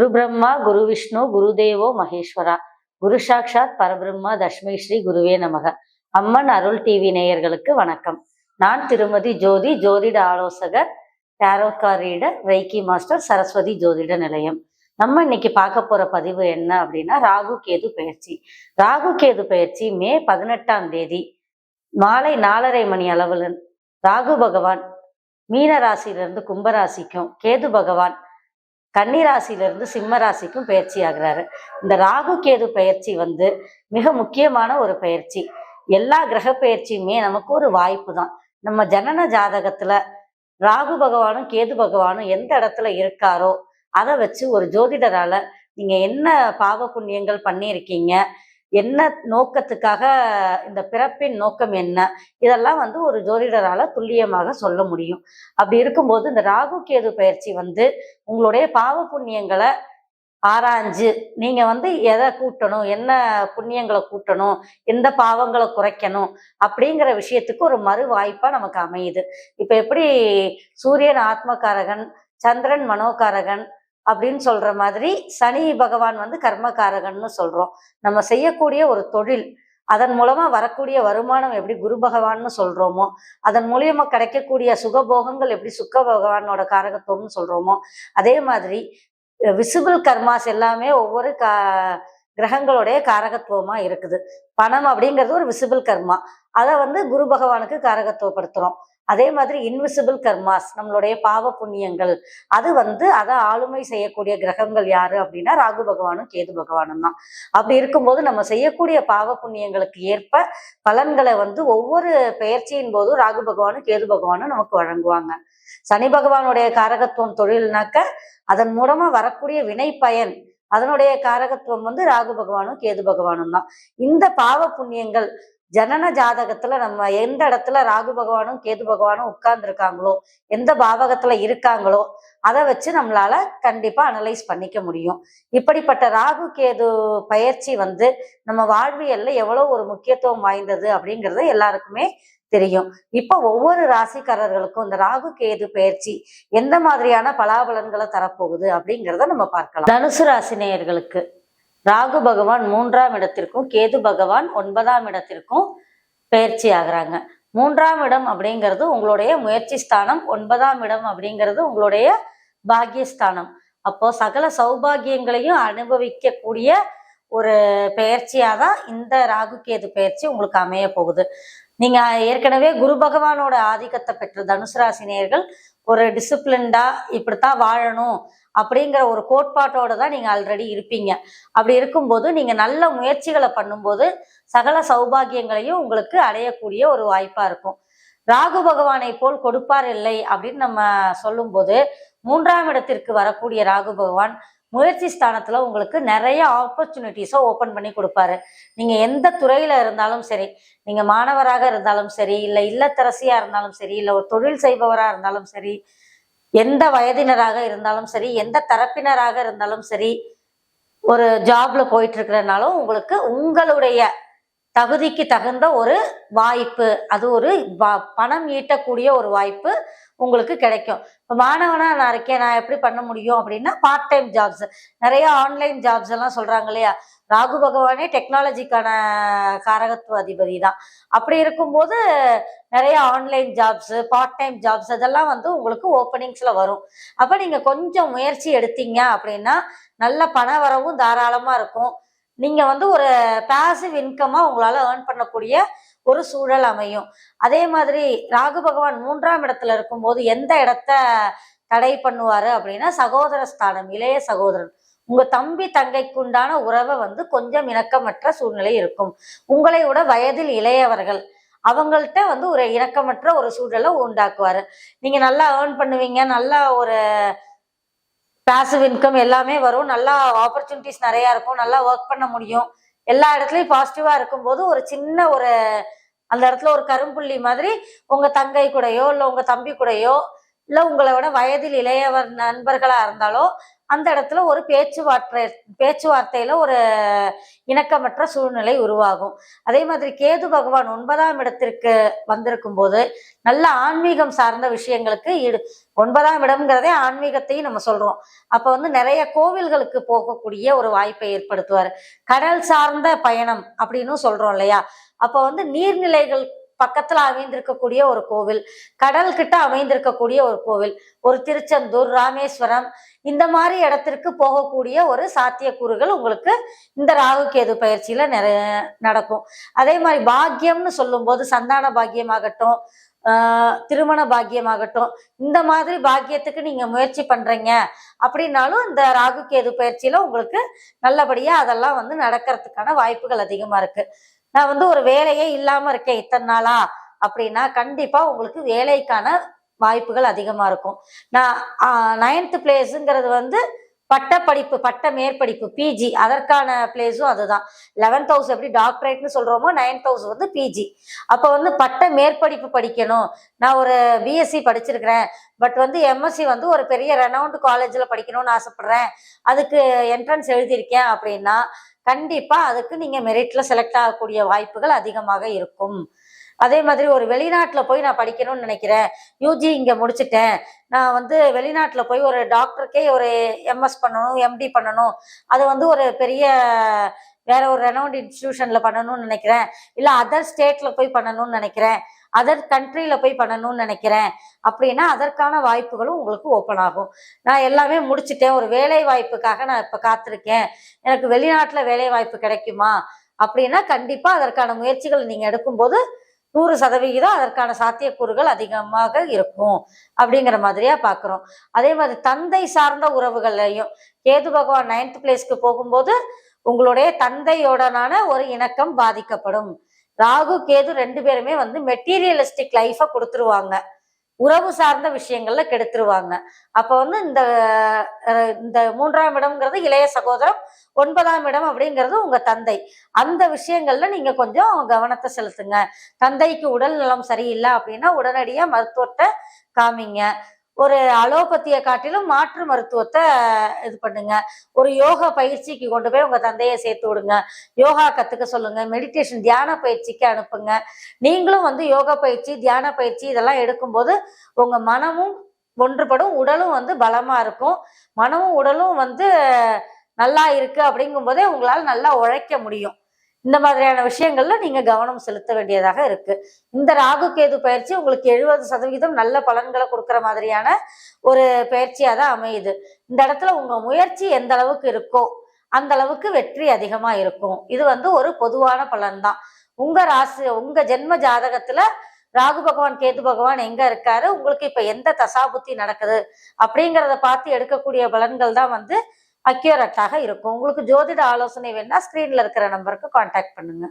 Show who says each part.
Speaker 1: குரு பிரம்மா குரு விஷ்ணு குருதேவோ மகேஸ்வரா. குரு சாக்ஷாத் பரபிரம்மா தஷ்மை ஸ்ரீ குருவே நமக. அம்மன் அருள் டிவி நேயர்களுக்கு வணக்கம். நான் திருமதி ஜோதி ஜோதிட ஆலோசகர் tarot card reader reiki master Saraswati ஜோதிட நிலையம். நம்ம இன்னைக்கு பார்க்க போற பதிவு என்ன அப்படின்னா ராகு கேது பயிற்சி. ராகு கேது பயிற்சி மே பதினெட்டாம் தேதி மாலை நாலரை மணி அளவில் ராகு பகவான் மீன ராசியிலிருந்து கும்பராசிக்கும் கேது பகவான் கன்னிராசியிலிருந்து சிம்ம ராசிக்கும் பயிற்சி ஆகுறாரு இந்த ராகு கேது பயிற்சி வந்து மிக முக்கியமான ஒரு பயிற்சி. எல்லா கிரக பயிற்சியுமே நமக்கு ஒரு வாய்ப்பு தான். நம்ம ஜனன ஜாதகத்துல ராகு பகவானும் கேது பகவானும் எந்த இடத்துல இருக்காரோ அதை வச்சு ஒரு ஜோதிடரால நீங்க என்ன பாவ புண்ணியங்கள் பண்ணியிருக்கீங்க என்ன நோக்கத்துக்காக இந்த பிறப்பின் நோக்கம் என்ன? இதெல்லாம் வந்து ஒரு ஜோதிடரால துல்லியமாக சொல்ல முடியும். அப்படி இருக்கும்போது இந்த ராகு கேது பயிற்சி வந்து உங்களுடைய பாவ புண்ணியங்களை ஆராய்ஞ்சு நீங்க வந்து எதை கூட்டணும் என்ன புண்ணியங்களை கூட்டணும் எந்த பாவங்களை குறைக்கணும் அப்படிங்கிற விஷயத்துக்கு ஒரு மறு வாய்ப்பா நமக்கு அமையுது. இப்ப எப்படி சூரியன் ஆத்மகாரகன் சந்திரன் மனோகாரகன் அப்படின்னு சொல்ற மாதிரி சனி பகவான் வந்து கர்மகாரகன்னு சொல்றோம். நம்ம செய்யக்கூடிய ஒரு தொழில் அதன் மூலமா வரக்கூடிய வருமானம் எப்படி குரு பகவான்னு சொல்றோமோ அதன் மூலியமா கிடைக்கக்கூடிய சுகபோகங்கள் எப்படி சுக்க பகவானோட காரகத்துவம்னு சொல்றோமோ அதே மாதிரி விசிபிள் கர்மாஸ் எல்லாமே ஒவ்வொரு கா கிரகங்களுடைய காரகத்துவமா இருக்குது. பணம் அப்படிங்கிறது ஒரு விசிபிள் கர்மா. அதை வந்து குரு பகவானுக்கு காரகத்துவப்படுத்துறோம். அதே மாதிரி இன்விசிபிள் கர்மாஸ் நம்மளுடைய பாவ புண்ணியங்கள் அது வந்து அதை ஆளுமை செய்யக்கூடிய கிரகங்கள் யாரு அப்படின்னா ராகு பகவானும் கேது பகவானும் தான். அப்படி இருக்கும்போது நம்ம செய்யக்கூடிய பாவ புண்ணியங்களுக்கு ஏற்ப பலன்களை வந்து ஒவ்வொரு பெயர்ச்சியின் போதும் ராகு பகவானும் கேது பகவானும் நமக்கு வழங்குவாங்க. சனி பகவானுடைய காரகத்துவம் தொழில்னாக்க அதன் மூலமா வரக்கூடிய வினை பயன் அதனுடைய காரகத்துவம் வந்து ராகு பகவானும் கேது பகவானும் தான். இந்த பாவ புண்ணியங்கள் ஜனன ஜாதகத்துல நம்ம எந்த இடத்துல ராகு பகவானும் கேது பகவானும் உட்கார்ந்துருக்காங்களோ எந்த பாவகத்துல இருக்காங்களோ அதை வச்சு நம்மளால கண்டிப்பா அனலைஸ் பண்ணிக்க முடியும். இப்படிப்பட்ட ராகு கேது பயிற்சி வந்து நம்ம வாழ்வியல்ல எவ்வளவு ஒரு முக்கியத்துவம் வாய்ந்தது அப்படிங்கிறது எல்லாருக்குமே தெரியும். இப்போ ஒவ்வொரு ராசிக்காரர்களுக்கும் இந்த ராகு கேது பயிற்சி எந்த மாதிரியான பலாபலன்களை தரப்போகுது அப்படிங்கிறத நம்ம பார்க்கலாம். தனுசு ராசி நேயர்களுக்கு ராகு பகவான் மூன்றாம் இடத்திற்கும் கேது பகவான் ஒன்பதாம் இடத்திற்கும் பயிற்சி ஆகுறாங்க. மூன்றாம் இடம் அப்படிங்கிறது உங்களுடைய முயற்சி ஸ்தானம் ஒன்பதாம் இடம் அப்படிங்கிறது உங்களுடைய பாக்கியஸ்தானம் அப்போ சகல சௌபாகியங்களையும் அனுபவிக்கக்கூடிய ஒரு பெயர்ச்சியாக தான் இந்த ராகு கேது பயிற்சி உங்களுக்கு அமைய போகுது. நீங்க ஏற்கனவே குரு பகவானோட ஆதிக்கத்தை பெற்ற தனுசு ராசினியர்கள் ஒரு டிசிப்ளின்டா இப்படித்தான் வாழணும் அப்படிங்கிற ஒரு கோட்பாட்டோட தான் நீங்க ஆல்ரெடி இருப்பீங்க. அப்படி இருக்கும்போது நீங்க நல்ல முயற்சிகளை பண்ணும்போது சகல சௌபாகியங்களையும் உங்களுக்கு அடையக்கூடிய ஒரு வாய்ப்பா இருக்கும். ராகு பகவானை போல் கொடுப்பார் இல்லை அப்படின்னு நம்ம சொல்லும்போது மூன்றாம் இடத்திற்கு வரக்கூடிய ராகு பகவான் முயற்சி ஸ்தானத்துல உங்களுக்கு நிறைய ஆப்பர்ச்சுனிட்டிஸை ஓப்பன் பண்ணி கொடுப்பாரு. நீங்க எந்த துறையில இருந்தாலும் சரி நீங்க மாணவராக இருந்தாலும் சரி இல்லை இல்லத்தரசியா இருந்தாலும் சரி இல்லை ஒரு தொழில் செய்பவரா இருந்தாலும் சரி எந்த வயதினராக இருந்தாலும் சரி எந்த தரப்பினராக இருந்தாலும் சரி ஒரு ஜாப்ல போயிட்டு இருக்கிறனாலும் உங்களுக்கு உங்களுடைய தகுதிக்கு தகுந்த ஒரு வாய்ப்பு அது ஒரு பணம் ஈட்டக்கூடிய ஒரு வாய்ப்பு உங்களுக்கு கிடைக்கும். இப்போ மாணவனாக நான் இருக்கேன். நான் எப்படி பண்ண முடியும் அப்படின்னா பார்ட் டைம் ஜாப்ஸ் நிறைய ஆன்லைன் ஜாப்ஸ் எல்லாம் சொல்கிறாங்க இல்லையா? ராகு பகவானே டெக்னாலஜிக்கான காரகத்துவ அதிபதி தான். அப்படி இருக்கும்போது நிறைய online jobs part time jobs அதெல்லாம் வந்து உங்களுக்கு ஓப்பனிங்ஸில் வரும். அப்போ நீங்கள் கொஞ்சம் முயற்சி எடுத்தீங்க அப்படின்னா நல்ல பண வரவும் தாராளமாக இருக்கும். நீங்கள் வந்து ஒரு பேசிவ் இன்கமாக உங்களால் ஏர்ன் பண்ணக்கூடிய ஒரு சூழல் அமையும். அதே மாதிரி ராகு பகவான் மூன்றாம் இடத்துல இருக்கும்போது எந்த இடத்த தடை பண்ணுவாரு அப்படின்னா சகோதர ஸ்தானம் இளைய சகோதரன். உங்க தம்பி தங்கைக்கு உண்டான உறவை வந்து கொஞ்சம் இணக்கமற்ற சூழ்நிலை இருக்கும். உங்களை விட வயதில் இளையவர்கள் அவங்கள்ட்ட வந்து ஒரு இணக்கமற்ற ஒரு சூழலை உண்டாக்குவாரு. நீங்க நல்லா ஏர்ன் பண்ணுவீங்க நல்லா ஒரு பேசிவ் இன்கம் எல்லாமே வரும் நல்லா ஆப்பர்ச்சுனிட்டிஸ் நிறையா இருக்கும் நல்லா ஒர்க் பண்ண முடியும். எல்லா இடத்துலயும் பாசிட்டிவா இருக்கும்போது ஒரு சின்ன ஒரு அந்த இடத்துல ஒரு கரும்புள்ளி மாதிரி உங்க தங்கை கூடயோ இல்லை உங்க தம்பி கூடயோ இல்லை உங்களை விட வயதில் இளையவர் நண்பர்களாக இருந்தாலோ அந்த இடத்துல ஒரு பேச்சுவார்த்தை பேச்சுவார்த்தையில் ஒரு இணக்கமற்ற சூழ்நிலை உருவாகும். அதே மாதிரி கேது பகவான் ஒன்பதாம் இடத்திற்கு வந்திருக்கும் போது நல்ல ஆன்மீகம் சார்ந்த விஷயங்களுக்கு ஈடு ஒன்பதாம் இடம்ங்கிறதே ஆன்மீகத்தையும் நம்ம சொல்கிறோம் அப்போ வந்து நிறைய கோவில்களுக்கு போகக்கூடிய ஒரு வாய்ப்பை ஏற்படுத்துவார். கடல் சார்ந்த பயணம் அப்படின்னு சொல்கிறோம் இல்லையா? அப்போ வந்து நீர்நிலைகள் பக்கத்துல அமைந்திருக்கக்கூடிய ஒரு கோவில் கடல் கிட்ட அமைந்திருக்கக்கூடிய ஒரு கோவில் ஒரு திருச்செந்தூர் ராமேஸ்வரம் இந்த மாதிரி இடத்திற்கு போகக்கூடிய ஒரு சாத்தியக்கூறுகள் உங்களுக்கு இந்த ராகு கேது பயிற்சியில நிறைய நடக்கும். அதே மாதிரி பாக்கியம்னு சொல்லும்போது சந்தான பாக்கியமாகட்டும் ஆஹ் திருமண பாக்கியமாகட்டும் இந்த மாதிரி பாக்கியத்துக்கு நீங்க முயற்சி பண்றீங்க அப்படின்னாலும் இந்த ராகு கேது பயிற்சியில உங்களுக்கு நல்லபடியா அதெல்லாம் வந்து நடக்கிறதுக்கான வாய்ப்புகள் அதிகமா இருக்கு. நான் வந்து ஒரு வேலையே இல்லாம இருக்கேன் இத்தனை நாளா அப்படின்னா கண்டிப்பா உங்களுக்கு வேலைக்கான வாய்ப்புகள் அதிகமா இருக்கும். நான் நைன்த் பிளேஸுங்கிறது வந்து பட்டப்படிப்பு பட்ட மேற்படிப்பு பிஜி அதற்கான பிளேஸும் அதுதான். லெவன்த் ஹவுஸ் எப்படி டாக்டரேட்னு சொல்றோமோ நைன்த் ஹவுஸ் வந்து பிஜி அப்போ வந்து பட்ட மேற்படிப்பு படிக்கணும். நான் ஒரு பிஎஸ்சி படிச்சிருக்கிறேன். பட் வந்து எம்எஸ்சி வந்து ஒரு பெரிய ரெனவுண்ட் காலேஜில் படிக்கணும்னு ஆசைப்பட்றேன். அதுக்கு என்ட்ரன்ஸ் எழுதியிருக்கேன் அப்படின்னா கண்டிப்பாக அதுக்கு நீங்கள் மெரிட்டில் செலக்ட் ஆகக்கூடிய வாய்ப்புகள் அதிகமாக இருக்கும். அதே மாதிரி ஒரு வெளிநாட்டில் போய் நான் படிக்கணும்னு நினைக்கிறேன். யூஜி இங்கே முடிச்சுட்டேன். நான் வந்து வெளிநாட்டில் போய் ஒரு டாக்டருக்கே ஒரு எம்எஸ் பண்ணணும் எம்டி பண்ணணும். அது வந்து ஒரு பெரிய வேற ஒரு ரெனவுண்ட் இன்ஸ்டியூஷனில் பண்ணணும்னு நினைக்கிறேன். இல்லை அதர் ஸ்டேட்டில் போய் பண்ணணும்னு நினைக்கிறேன். அதர் கண்ட்ரியில் போய் பண்ணணும்னு நினைக்கிறேன். அப்படின்னா அதற்கான வாய்ப்புகளும் உங்களுக்கு ஓப்பன் ஆகும். நான் எல்லாமே முடிச்சிட்டேன். ஒரு வேலை வாய்ப்புக்காக நான் இப்போ காத்திருக்கேன். எனக்கு வெளிநாட்டில் வேலை வாய்ப்பு கிடைக்குமா? அப்படின்னா கண்டிப்பாக அதற்கான முயற்சிகள் நீங்கள் எடுக்கும்போது நூறு சதவிகிதம் அதற்கான சாத்தியக்கூறுகள் அதிகமாக இருக்கும் அப்படிங்கிற மாதிரியா பாக்குறோம். அதே மாதிரி தந்தை சார்ந்த உறவுகள்லையும் கேது பகவான் நைன்த் பிளேஸ்க்கு போகும்போது உங்களுடைய தந்தையோடனான ஒரு இணக்கம் பாதிக்கப்படும். ராகு கேது ரெண்டு பேருமே வந்து மெட்டீரியலிஸ்டிக் லைஃபை கொடுத்துருவாங்க. உறவு சார்ந்த விஷயங்கள்ல கெடுத்துருவாங்க. அப்ப வந்து இந்த இந்த மூன்றாம் இடம்ங்கிறது இளைய சகோதரம் ஒன்பதாம் இடம் அப்படிங்கிறது உங்க தந்தை. அந்த விஷயங்கள்ல நீங்க கொஞ்சம் கவனத்தை செலுத்துங்க. தந்தைக்கு உடல் நலம் சரியில்லை அப்படின்னா உடனடியா மருத்துவத்தை காமிங்க. ஒரு அலோபத்தியை காட்டிலும் மாற்று மருத்துவத்தை இது பண்ணுங்க. ஒரு யோகா பயிற்சிக்கு கொண்டு போய் உங்க தந்தையை சேர்த்து விடுங்க. யோகா கத்துக்க சொல்லுங்க. மெடிடேஷன் தியான பயிற்சிக்கு அனுப்புங்க. நீங்களும் வந்து யோகா பயிற்சி தியான பயிற்சி இதெல்லாம் எடுக்கும்போது உங்க மனமும் ஒன்றுபடும் உடலும் வந்து பலமா இருக்கும். மனமும் உடலும் வந்து நல்லா இருக்கு அப்படிங்கும் போதே உங்களால் நல்லா உழைக்க முடியும். இந்த மாதிரியான விஷயங்கள்ல நீங்க கவனம் செலுத்த வேண்டியதாக இருக்கு. இந்த ராகு கேது பயிற்சி உங்களுக்கு எழுபது சதவீதம் நல்ல பலன்களை கொடுக்குற மாதிரியான ஒரு பயிற்சியா தான் அமையுது. இந்த இடத்துல உங்க முயற்சி எந்த அளவுக்கு இருக்கோ அந்த அளவுக்கு வெற்றி அதிகமா இருக்கும். இது வந்து ஒரு பொதுவான பலன் தான் உங்க ராசி உங்க ஜென்ம ஜாதகத்துல ராகு பகவான் கேது பகவான் எங்க இருக்காரு? உங்களுக்கு இப்ப எந்த தசாபுத்தி நடக்குது? அப்படிங்கிறத பார்த்து எடுக்கக்கூடிய பலன்கள் தான் வந்து அக்யூரட்டாக இருக்கும். உங்களுக்கு ஜோதிட ஆலோசனை வேணா ஸ்கிரீன்ல இருக்கிற நம்பருக்கு காண்டாக்ட் பண்ணுங்க.